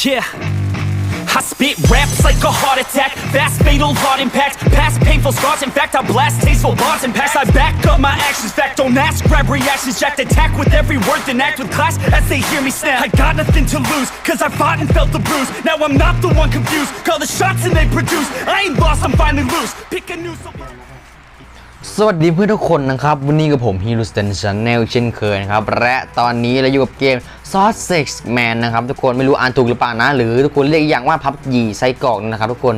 Yeah. I spit raps like a heart attack, fast fatal heart impact, past painful scars. In fact, I blast tasteful bars and packs. I back up my actions. Fact, don't ask, grab reactions, jacked attack with every word, then act with class as they hear me snap. I got nothing to lose, cause I fought and felt the bruise. Now I'm not the one confused. Call the shots and they produce. I ain't lost, I'm finally loose. Pick a new. สวัสดีเพื่อนทุกคนนะครับ วันนี้กับผมฮีร่สเตนชันแนลเช่นเคยนะครับ และตอนนี้เราอยู่กับเกม Sausage Man นะครับ ทุกคนไม่รู้อ่านถูกหรือเปล่านะ หรือทุกคนเรียกอีกอย่างว่าพับยีไส้กอกนะครับ ทุกคน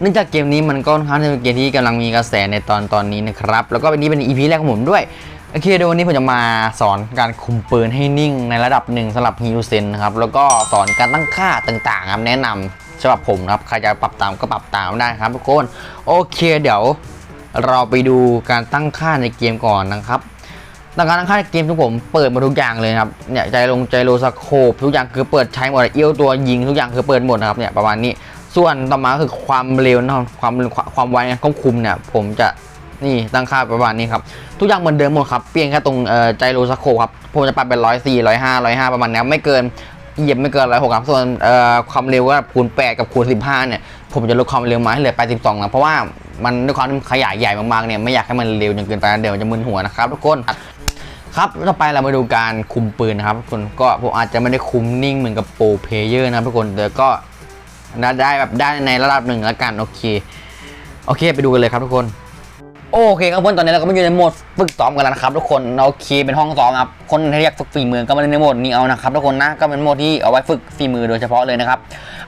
เนื่องจากเกมนี้มันก็ค่อนข้างจะเป็นเกมที่กำลังมีกระแสในตอนตอนนี้นะครับ แล้วก็วันนี้เป็น EP แรกของผมด้วยโอเคเดี๋ยววันนี้ผมจะมาสอนการคุมปืนให้นิ่งในระดับหนึ่งสำหรับฮีโร่เซนนะครับแล้วก็สอนการตั้งค่าต่างๆครับแนะนำสำหรับผมครับใครจะปรับตามก็ปรับตามได้ครับทุกคนโอเคเดี๋ยว เราไปดูการตั้งค่าในเกมก่อนนะครับตั้งการตั้งค่าในเกมทุกผมเปิดหมดทุกอย่างเลยครับเนี่ยใจลงใจโลสโคปทุกอย่างคือเปิดใช้หมดเอี้ยวตัวยิงทุกอย่างคือเปิดหมดนะครับเนี่ยประมาณนี้ส่วนต่อมาคือความเร็วนะครับความความไวควบคุมเนี่ยผมจะนี่ตั้งค่าประมาณนี้ครับทุกอย่างเหมือนเดิมหมดครับเปลี่ยนแค่ตรงเออใจโลสโคปครับผมจะปรับเป็นร้อยสี่ร้อยห้าร้อยห้าประมาณนี้ไม่เกินเหยียบไม่เกินร้อยหกครับส่วนเออความเร็วก็คูณ8กับคูณ15เนี่ยผมจะลดความเร็วมาให้เหลือ82นะเพราะว่า มันด้วยความขยายใหญ่มากๆเนี่ยไม่อยากให้มันเร็วจนเกินไปเดี๋ยวจะมึนหัวนะครับทุกคนครับต่อไปเรามาดูการคุมปืนนะครับทุกคนก็ผมอาจจะไม่ได้คุมนิ่งเหมือนกับโปรเพเยอร์นะทุกคนแต่ก็ได้แบบได้ในระดับหนึ่งแล้วกันโอเคโอเคไปดูกันเลยครับทุกคนโอเคครับเพื่อนตอนนี้เราก็มาอยู่ในโหมดฝึกซ้อมกันแล้วนะครับทุกคนโอเคเป็นห้องซ้อมครับคนที่เรียกฝึกฝีมือก็มาในโหมดนี้เอานะครับทุกคนนะก็เป็นโหมดที่เอาไว้ฝึกฝีมือโดยเฉพาะเลยนะครับ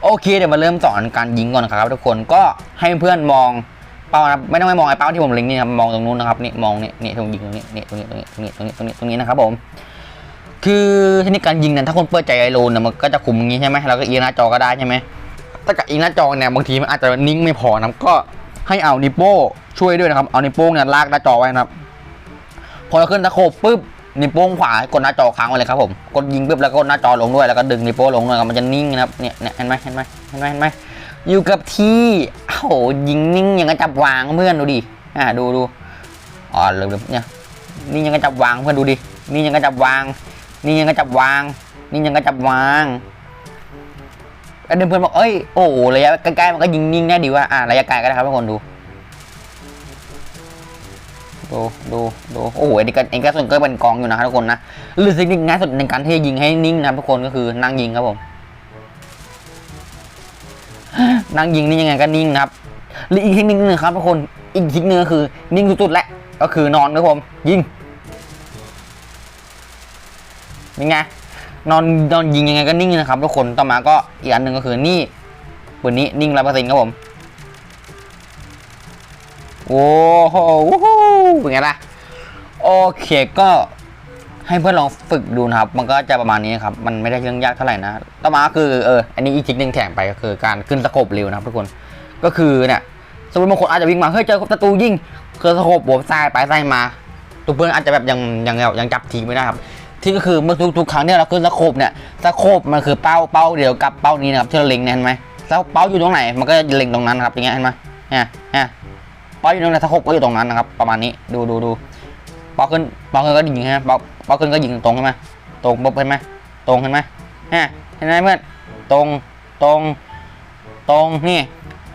โอเคเดี๋ยวมาเริ่มสอนการยิงก่อนนะครับทุกคนก็ให้เพื่อนมอง เป้านะไม่ต้องไปมองไอ้เป้าที่ผมเล็งนี่ครับมองตรงนู้นนะครับนี่มองนี่นี่ตรงยิงตรงนี้นี่ตรงนี้ตรงนี้ตรงนี้ตรงนี้ตรงนี้ตรงนี้นะครับผมคือเทคนิคการยิงเนี่ยถ้าคนเปิดใจไอโลนเนี่ยมันก็จะคุมอย่างงี้ใช่ไหมเราก็เอียงหน้าจอก็ได้ใช่ไหมถ้ากับเอียงหน้าจอเนี่ยบางทีมันอาจจะนิ่งไม่พอนะก็ให้เอานิโป้ช่วยด้วยนะครับเอานิโป้เนี่ยลากหน้าจอไว้นะครับ พอเราขึ้นตะโขบปุ๊บนิโป้งขวากดหน้าจอค้างไว้เลยครับผมกดยิงปุ๊บแล้วก็กดหน้าจอลงด้วยแล้วก็ดึงนิโป้ลงด้วยครับมันจะนิ่งนะครับเนี่ยเนี่ยเห็นไหมเห็นไหมเห็นไหมเห็นไหม อยู่กับที่โอ้โหยิงนิ่งย่างกับจับวางเพื่อนดูดิอ่าดูดูอ๋อเริ่มเนี่ยนี่ยังกับจับวางเพื่อนดูดินี่ยังกับจับวาง นี่ยังก็จับวาง นี่ยังก็จับวางอันเดิมเพื่อนบอกเอ้ยโอ้โหระยะใกล้ๆมันก็ยิงนิ่งได้ดีว่าอะระยะไกลก็ได้ครับทุกคนดูดูดูดูโอ้โหอันนี้ก็อันนี้ก็ส่วนก็เป็นกองอยู่นะครับทุกคนนะหรือสิ่งที่ง่ายสุดในการที่จะยิงให้นิ่งนะทุกคนก็คือนั่งยิงครับผม นั่งยิงนี่ยังไงก็นิ่งนะครับหรืออีกทคนิคหนึงครับทุกคนอีกทคนิคนึงก็คือนิ่งสุดๆแหละก็คือนอนครับผมยิงเป็นไงนอนนอนยิงยังไงก็นิ่งนะครับทุกคนต่อมาก็อีกอันหนึ่งก็คือนี่ปืนนี้นิ่งร้อยเปอร์เซ็นต์ครับผมโอ้โหเป็นไงล่ะโอเคก็ ให้เพื่อนลองฝึกดูนะครับ มันก็จะประมาณนี้ครับ มันไม่ได้เรื่องยากเท่าไหร่นะ ต่อมาคือเออ อันนี้อีกทริคหนึ่งแถมไปก็คือการขึ้นสะโขบเร็วนะครับทุกคน ก็คือเนี่ย สมมติบางคนอาจจะวิ่งมา เฮ้ยเจอศัตรูยิงคือสะโขบหัวซ้ายไปซ้ายมาตัวเพื่อนอาจจะแบบยังยังยังจับทีไม่ได้ครับ ที่ก็คือเมื่อทุกทุกครั้งที่เราขึ้นสะโคบเนี่ยสะโคบมันคือเป้าเป้าเดียวกับเป้านี้นะครับที่เราเล็งเนี่ยเห็นไหมแล้วเป้าอยู่ตรงไหน มันก็จะเล็งตรงนั้นนะครับ อย่างเงี้ยเห็นไหมเนี่ยเนี่ยเป้าอยู่ตรงไหนสะโคบก็อยู่ตรงนั้นนะครับ ประมาณนี้ ดูดูดูเป้าขึ้นเป้าขึ้นก็ยิงใช่ไหมเป้า เป้าขึ้นก็ยิงตรงใช่ไหมตรงปุ๊บเห็นไหมตรงเห็นไหมเนี่ยเห็นไหมเพื่อนตรงตรงตรงนี่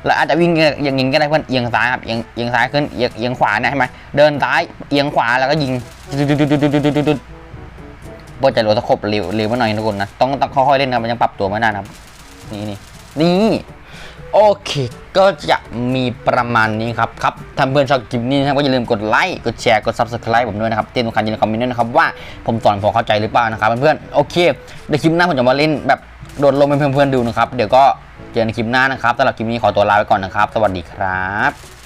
แล้วอาจจะวิ่งอย่างยิงก็ได้เพื่อนเอียงซ้ายครับเอียงเอียงซ้ายขึ้นเอียงเอียงขวานี่ยเห็นไหมเดินซ้ายเอียงขวาแล้วก็ยิงดุดบจะโหลดตะขบเร็วเร็วมาหน่อยทุกคนนะต้องต้องค่อยๆเล่นนะมันยังปรับตัวไม่ได้นครับนี่นี่นี่ โอเค ก็จะมีประมาณนี้ครับครับถ้าเพื่อนชอบคลิปนี้นะครับก็อย่าลืมกดไลค์กดแชร์กด subscribe ผมด้วยนะครับเตือนทุกครั้งอย่าลืมคอมเมนต์ด้วยนะครับว่าผมสอนพอเข้าใจหรือเปล่านะครับเพื่อนๆโอเคเดี๋ยวคลิปหน้าผมจะมาเล่นแบบโดดลงเป็นเพื่อนๆดูนะครับเดี๋ยวก็เจอในคลิปหน้านะครับสำหรับคลิปนี้ขอตัวลาไปก่อนนะครับ สวัสดีครับ